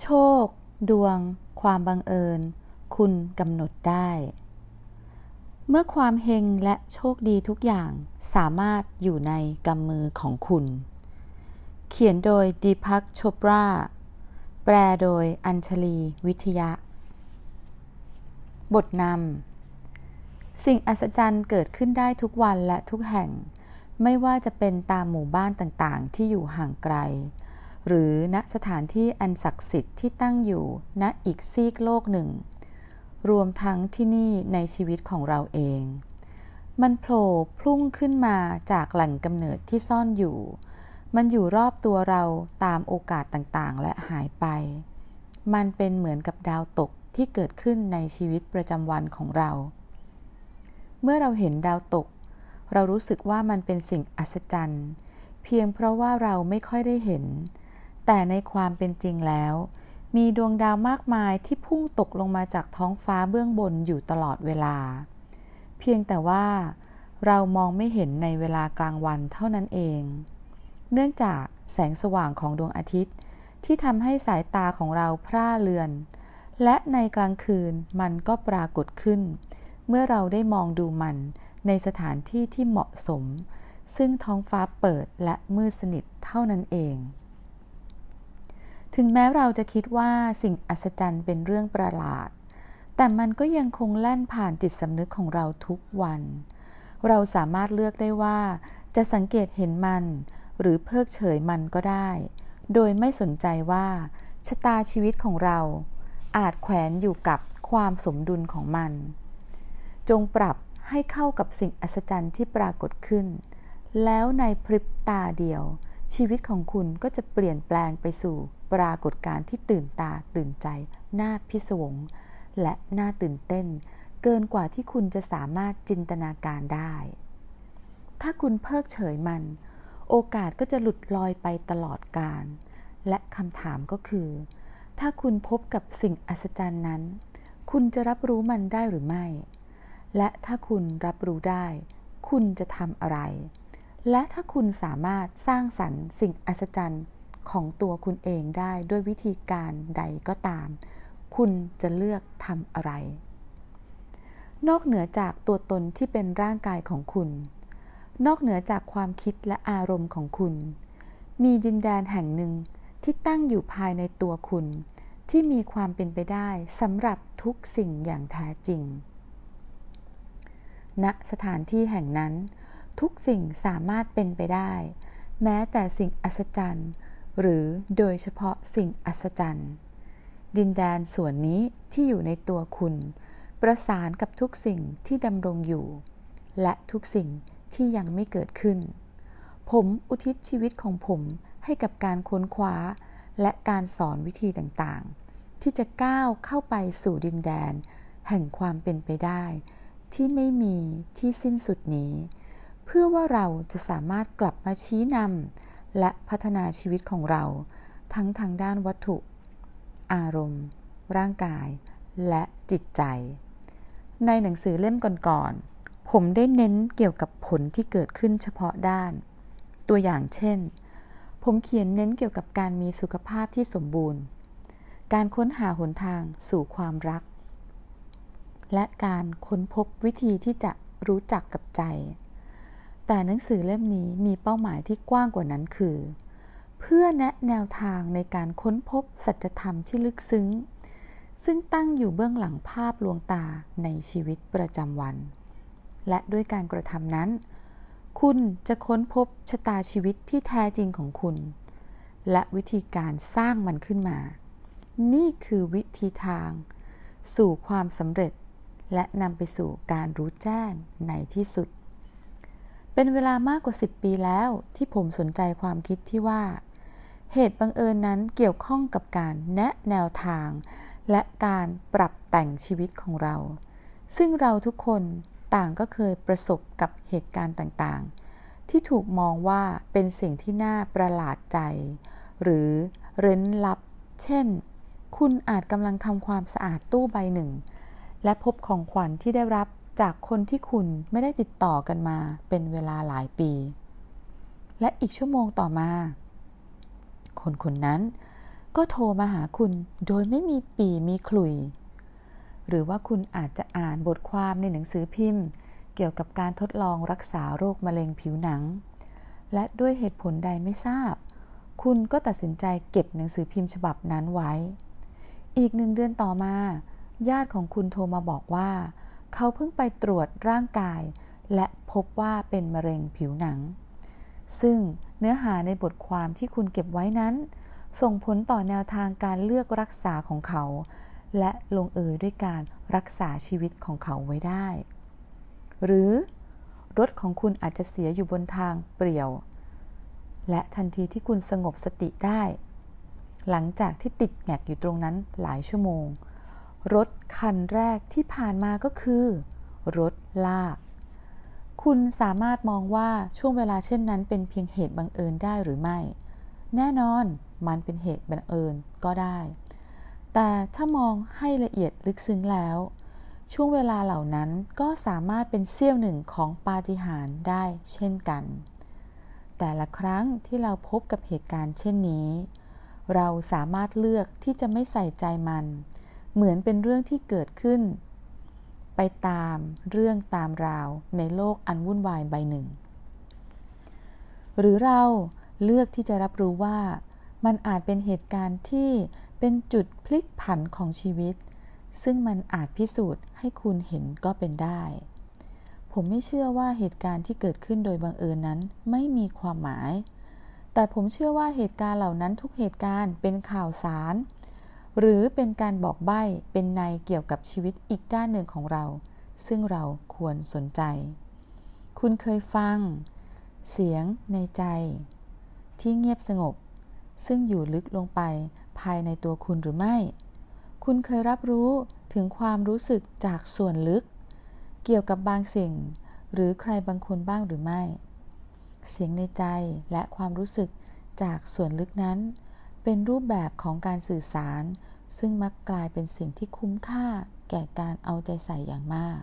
โชค ดวง ความบังเอิญ คุณกำหนดได้ เมื่อความเฮงและโชคดีทุกอย่างสามารถอยู่ในกำมือของคุณ เขียนโดยดีพักโชปรา แปลโดยอัญชลีวิทยะ บทนำสิ่งอัศจรรย์เกิดขึ้นได้ทุกวันและทุกแห่ง ไม่ว่าจะเป็นตามหมู่บ้านต่างๆ ที่อยู่ห่างไกล หรือณสถานที่อันศักดิ์สิทธิ์ที่ตั้งอยู่ณอีกซีกโลกหนึ่ง รวมทั้งที่นี่ในชีวิตของเราเอง มันโผล่พุ่งขึ้นมาจากแหล่งกำเนิดที่ซ่อนอยู่ มันอยู่รอบตัวเราตามโอกาสต่างๆ และหายไป มันเป็นเหมือนกับดาวตกที่เกิดขึ้นในชีวิตประจำวันของเรา เมื่อเราเห็นดาวตก เรารู้สึกว่ามันเป็นสิ่งอัศจรรย์ เพียงเพราะว่าเราไม่ค่อยได้เห็น แต่ในความเป็นจริงแล้ว มีดวงดาวมากมายที่พุ่งตกลงมาจากท้องฟ้าเบื้องบนอยู่ตลอดเวลา เพียงแต่ว่า เรามองไม่เห็นในเวลากลางวันเท่านั้นเอง เนื่องจากแสงสว่างของดวงอาทิตย์ ที่ทำให้สายตาของเราพร่าเลือน และในกลางคืนมันก็ปรากฏขึ้น เมื่อเราได้มองดูมันในสถานที่ที่เหมาะสม ซึ่งท้องฟ้าเปิดและมืดสนิทเท่านั้นเอง ถึงแม้เราจะคิดว่าสิ่งอัศจรรย์เป็นเรื่องประหลาด แต่มันก็ยังคงแล่นผ่านจิตสำนึกของเราทุกวัน เราสามารถเลือกได้ว่า จะสังเกตเห็นมัน หรือเพิกเฉยมันก็ได้ โดยไม่สนใจว่า ชะตาชีวิตของเรา อาจแขวนอยู่กับความสมดุลของมัน จงปรับให้เข้ากับสิ่งอัศจรรย์ที่ปรากฏขึ้น แล้วในพริบตาเดียวชีวิตของคุณก็จะเปลี่ยนแปลงไปสู่ ปรากฏการณ์ที่ตื่นตาตื่นใจน่าพิศวง และน่าตื่นเต้น เกินกว่าที่คุณจะสามารถจินตนาการได้ ถ้าคุณเพิกเฉยมัน โอกาสก็จะหลุดลอยไปตลอดกาลและคำถามก็คือ ถ้าคุณพบกับสิ่งอัศจรรย์นั้น คุณจะรับรู้มันได้หรือไม่ และถ้าคุณรับรู้ได้ คุณจะทำอะไร และถ้าคุณสามารถสร้างสรรค์สิ่งอัศจรรย์ ของตัวคุณเองได้ด้วยวิธีการใดก็ตาม คุณจะเลือกทำอะไร นอกเหนือจากตัวตนที่เป็นร่างกายของคุณ นอกเหนือจากความคิดและอารมณ์ของคุณ มีดินแดนแห่งหนึ่งที่ตั้งอยู่ภายในตัวคุณ ที่มีความเป็นไปได้สำหรับทุกสิ่งอย่างแท้จริง ณ สถานที่แห่งนั้น ทุกสิ่งสามารถเป็นไปได้ แม้แต่สิ่งอัศจรรย์ หรือโดยเฉพาะสิ่งอัศจรรย์ ดินแดนส่วนนี้ที่อยู่ในตัวคุณ ประสานกับทุกสิ่งที่ดำรงอยู่ และทุกสิ่งที่ยังไม่เกิดขึ้น ผมอุทิศชีวิตของผมให้กับการค้นคว้า และการสอนวิธีต่างๆ ที่จะก้าวเข้าไปสู่ดินแดน แห่งความเป็นไปได้ ที่ไม่มีที่สิ้นสุดนี้ เพื่อว่าเราจะสามารถกลับมาชี้นำ และพัฒนาชีวิตของเรา ทั้งทางด้านวัตถุ อารมณ์ ร่างกาย และจิตใจ ในหนังสือเล่มก่อนๆ ผมได้เน้นเกี่ยวกับผลที่เกิดขึ้นเฉพาะด้าน ตัวอย่างเช่น ผมเขียนเน้นเกี่ยวกับการมีสุขภาพที่สมบูรณ์ การค้นหาหนทางสู่ความรัก และการค้นพบวิธีที่จะรู้จักกับใจ แต่หนังสือเล่มนี้มีเป้าหมายที่กว้างกว่านั้นคือ เพื่อแนะแนวทางในการค้นพบสัจธรรมที่ลึกซึ้ง ซึ่งตั้งอยู่เบื้องหลังภาพลวงตาในชีวิตประจำวัน และด้วยการกระทำนั้น คุณจะค้นพบชะตาชีวิตที่แท้จริงของคุณ และวิธีการสร้างมันขึ้นมา นี่คือวิธีทาง สู่ความสำเร็จ และนำไปสู่การรู้แจ้งในที่สุด เป็นเวลามากกว่า 10 ปีแล้วที่ผมสนใจความคิดที่ว่า เหตุบังเอิญนั้นเกี่ยวข้องกับการแนะแนวทาง และการปรับแต่งชีวิตของเรา ซึ่งเราทุกคนต่างก็เคยประสบกับเหตุการณ์ต่างๆ ที่ถูกมองว่าเป็นสิ่งที่น่าประหลาดใจ หรือเร้นลับ เช่น คุณอาจกำลังทำความสะอาดตู้ใบหนึ่ง และพบของขวัญที่ได้รับ จากคนที่คุณไม่ได้ติดต่อกันมาเป็นเวลาหลายปี และอีกชั่วโมงต่อมา คนคนนั้นก็โทรมาหาคุณโดยไม่มีปีมีขลุย หรือว่าคุณอาจจะอ่านบทความในหนังสือพิมพ์ เกี่ยวกับการทดลองรักษาโรคมะเร็งผิวหนัง และด้วยเหตุผลใดไม่ทราบ คุณก็ตัดสินใจเก็บหนังสือพิมพ์ฉบับนั้นไว้ อีกหนึ่งเดือนต่อมา ญาติของคุณโทรมาบอกว่า เขาเพิ่งไปตรวจร่างกาย และพบว่าเป็นมะเร็งผิวหนัง ซึ่งเนื้อหาในบทความที่คุณเก็บไว้นั้น ส่งผลต่อแนวทางการเลือกรักษาของเขา และลงเอยด้วยการรักษาชีวิตของเขาไว้ได้ หรือ รถของคุณอาจจะเสียอยู่บนทางเปลี่ยว และทันทีที่คุณสงบสติได้ หลังจากที่ติดแงกอยู่ตรงนั้นหลายชั่วโมง รถคันแรกที่ผ่านมาก็คือ รถลาก คุณสามารถมองว่าช่วงเวลาเช่นนั้นเป็นเพียงเหตุบังเอิญได้หรือไม่ แน่นอนมันเป็นเหตุบังเอิญก็ได้ แต่ถ้ามองให้ละเอียดลึกซึ้งแล้ว ช่วงเวลาเหล่านั้นก็สามารถเป็นเสี้ยวหนึ่งของปาฏิหาริย์ได้เช่นกัน แต่ละครั้งที่เราพบกับเหตุการณ์เช่นนี้ เราสามารถเลือกที่จะไม่ใส่ใจมัน เหมือนเป็นเรื่องที่เกิดขึ้น ไปตามเรื่องตามราวในโลกอันวุ่นวายใบหนึ่ง หรือเราเลือกที่จะรับรู้ว่า มันอาจเป็นเหตุการณ์ที่เป็นจุดพลิกผันของชีวิต ซึ่งมันอาจพิสูจน์ให้คุณเห็นก็เป็นได้ ผมไม่เชื่อว่าเหตุการณ์ที่เกิดขึ้นโดยบังเอิญนั้นไม่มีความหมาย แต่ผมเชื่อว่าเหตุการณ์เหล่านั้นทุกเหตุการณ์เป็นข่าวสาร หรือเป็นการบอกใบ้เป็นในเกี่ยวกับชีวิตอีกด้านหนึ่งของเรา ซึ่งเราควรสนใจ คุณเคยฟัง เสียงในใจ ที่เงียบสงบ ซึ่งอยู่ลึกลงไปภายในตัวคุณหรือไม่ คุณเคยรับรู้ถึงความรู้สึกจากส่วนลึก เกี่ยวกับบางสิ่ง หรือใครบางคนบ้างหรือไม่ เสียงในใจและความรู้สึกจากส่วนลึกนั้น เป็นรูปแบบของการสื่อสาร ซึ่งมักกลายเป็นสิ่งที่คุ้มค่าแก่การเอาใจใส่อย่างมาก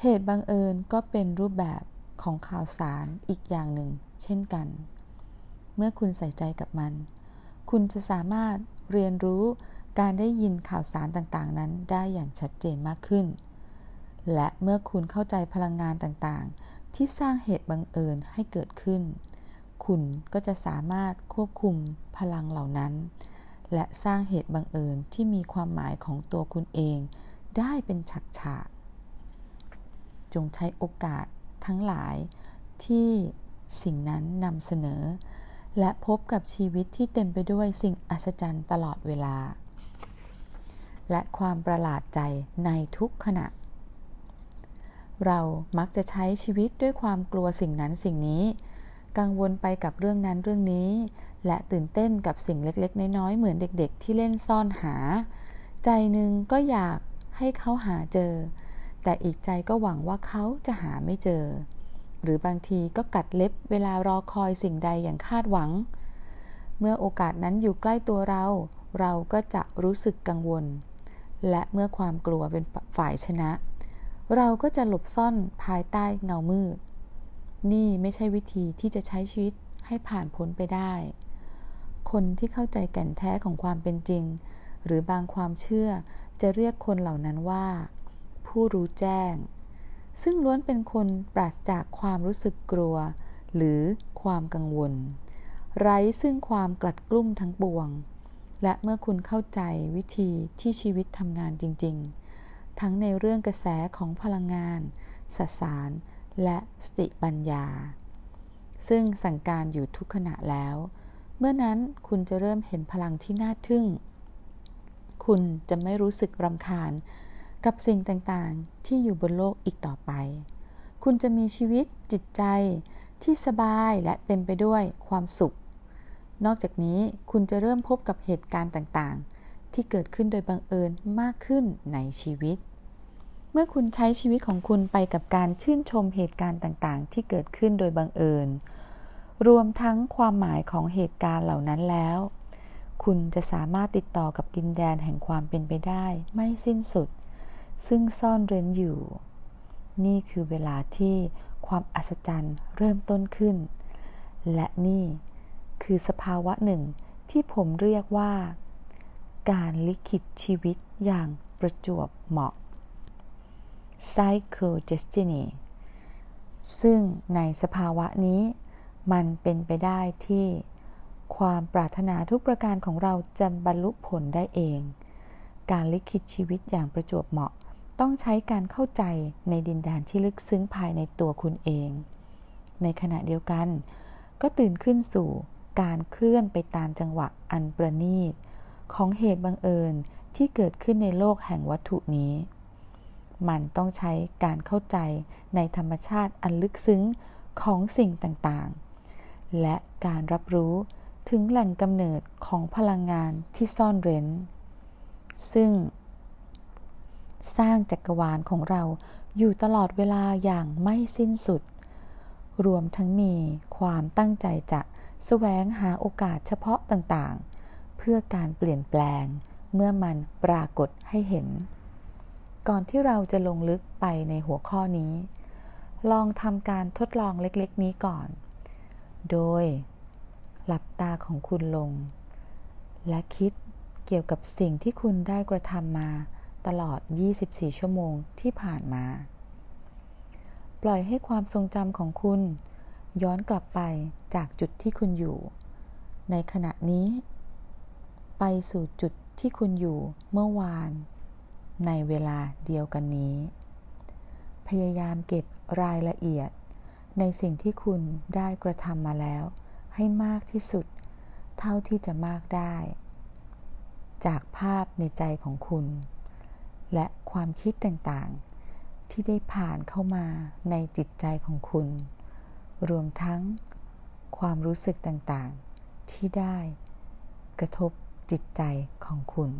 เหตุบังเอิญก็เป็นรูปแบบของข่าวสารอีกอย่างหนึ่ง เช่นกัน เมื่อคุณใส่ใจกับมัน คุณจะสามารถเรียนรู้การได้ยินข่าวสารต่างๆ นั้นได้อย่างชัดเจนมากขึ้น และเมื่อคุณเข้าใจพลังงานต่างๆ ที่สร้างเหตุบังเอิญให้เกิดขึ้น คุณก็จะสามารถควบคุมพลังเหล่านั้น และสร้างเหตุบังเอิญที่มีความหมายของตัวคุณเอง ได้เป็นฉากๆจงใช้โอกาสทั้งหลายที่สิ่งนั้นนำเสนอ และพบกับชีวิตที่เต็มไปด้วยสิ่งอัศจรรย์ตลอดเวลา และความประหลาดใจในทุกขณะ เรามักจะใช้ชีวิตด้วยความกลัวสิ่งนั้นสิ่งนี้ กังวลไปกับเรื่องนั้นเรื่องนี้ และตื่นเต้นกับสิ่งเล็กๆ น้อยๆ เหมือนเด็กๆ ที่เล่นซ่อนหา ใจหนึ่งก็อยากให้เขาหาเจอ แต่อีกใจก็หวังว่าเขาจะหาไม่เจอ หรือบางทีก็กัดเล็บเวลารอคอยสิ่งใดอย่างคาดหวัง เมื่อโอกาสนั้นอยู่ใกล้ตัวเรา เราก็จะรู้สึกกังวล และเมื่อความกลัวเป็นฝ่ายชนะ เราก็จะหลบซ่อนภายใต้เงามืด นี่ไม่ใช่วิธีที่จะใช้ชีวิตให้ผ่านพ้นไปได้ คนที่เข้าใจแก่นแท้ของความเป็นจริง หรือบางความเชื่อจะเรียกคนเหล่านั้นว่า ผู้รู้แจ้ง ซึ่งล้วนเป็นคนปราศจากความรู้สึกกลัว หรือความกังวล ไร้ซึ่งความกลัดกลุ้มทั้งปวง และเมื่อคุณเข้าใจวิธีที่ชีวิตทำงานจริง ๆ ทั้งในเรื่องกระแสของพลังงาน สสาร และสติปัญญา ซึ่งสั่งการอยู่ทุกขณะแล้ว เมื่อนั้นคุณจะเริ่มเห็นพลังที่น่าทึ่ง คุณจะไม่รู้สึกรำคาญกับสิ่งต่างๆ ที่อยู่บนโลกอีกต่อไป คุณจะมีชีวิตจิตใจที่สบายและเต็มไปด้วยความสุข นอกจากนี้คุณจะเริ่มพบกับเหตุการณ์ต่างๆ ที่เกิดขึ้นโดยบังเอิญมากขึ้นในชีวิต เมื่อคุณใช้ชีวิตของคุณไปกับการชื่นชมเหตุการณ์ต่างๆ ที่เกิดขึ้นโดยบังเอิญ รวมทั้งความหมายของเหตุการณ์เหล่านั้นแล้ว คุณจะสามารถติดต่อกับดินแดนแห่งความเป็นไปได้ไม่สิ้นสุด ซึ่งซ่อนเร้นอยู่ นี่คือเวลาที่ความอัศจรรย์เริ่มต้นขึ้น และนี่คือสภาวะหนึ่งที่ผมเรียกว่า การลิขิตชีวิตอย่างประจวบเหมาะ Psycho Destiny ซึ่งในสภาวะนี้ มันเป็นไปได้ที่ความปรารถนาทุกประการของเราจะบรรลุผลได้เอง การลิขิตชีวิตอย่างประจวบเหมาะ ต้องใช้การเข้าใจในดินแดนที่ลึกซึ้งภายในตัวคุณเอง ในขณะเดียวกัน ก็ตื่นขึ้นสู่การเคลื่อนไปตามจังหวะอันประณีต ของเหตุบังเอิญที่เกิดขึ้นในโลกแห่งวัตถุนี้ มันต้องใช้การเข้าใจในธรรมชาติอันลึกซึ้งของสิ่งต่าง และการรับรู้ถึงแหล่งกำเนิดของพลังงานที่ซ่อนเร้น ซึ่ง สร้างจักรวาลของเราอยู่ตลอดเวลาอย่างไม่สิ้นสุด รวมทั้งมีความตั้งใจจะแสวงหาโอกาสเฉพาะต่างๆ เพื่อการเปลี่ยนแปลงเมื่อมันปรากฏให้เห็น ก่อนที่เราจะลงลึกไปในหัวข้อนี้ ลองทำการทดลองเล็กๆ นี้ก่อน โดย หลับตาของคุณลง และคิดเกี่ยวกับสิ่งที่คุณได้กระทำมาตลอด 24 ชั่วโมงที่ผ่านมา ปล่อยให้ความทรงจำของคุณ ย้อนกลับไปจากจุดที่คุณอยู่ ในขณะนี้ ไปสู่จุดที่คุณอยู่เมื่อวาน ในเวลาเดียวกันนี้ พยายามเก็บรายละเอียด ในสิ่งที่คุณได้กระทำมาแล้ว ให้มากที่สุด เท่าที่จะมากได้ จากภาพในใจของคุณ และความคิดต่างๆ ที่ได้ผ่านเข้ามาในจิตใจของคุณ รวมทั้งความรู้สึกต่างๆ ที่ได้กระทบจิตใจของคุณ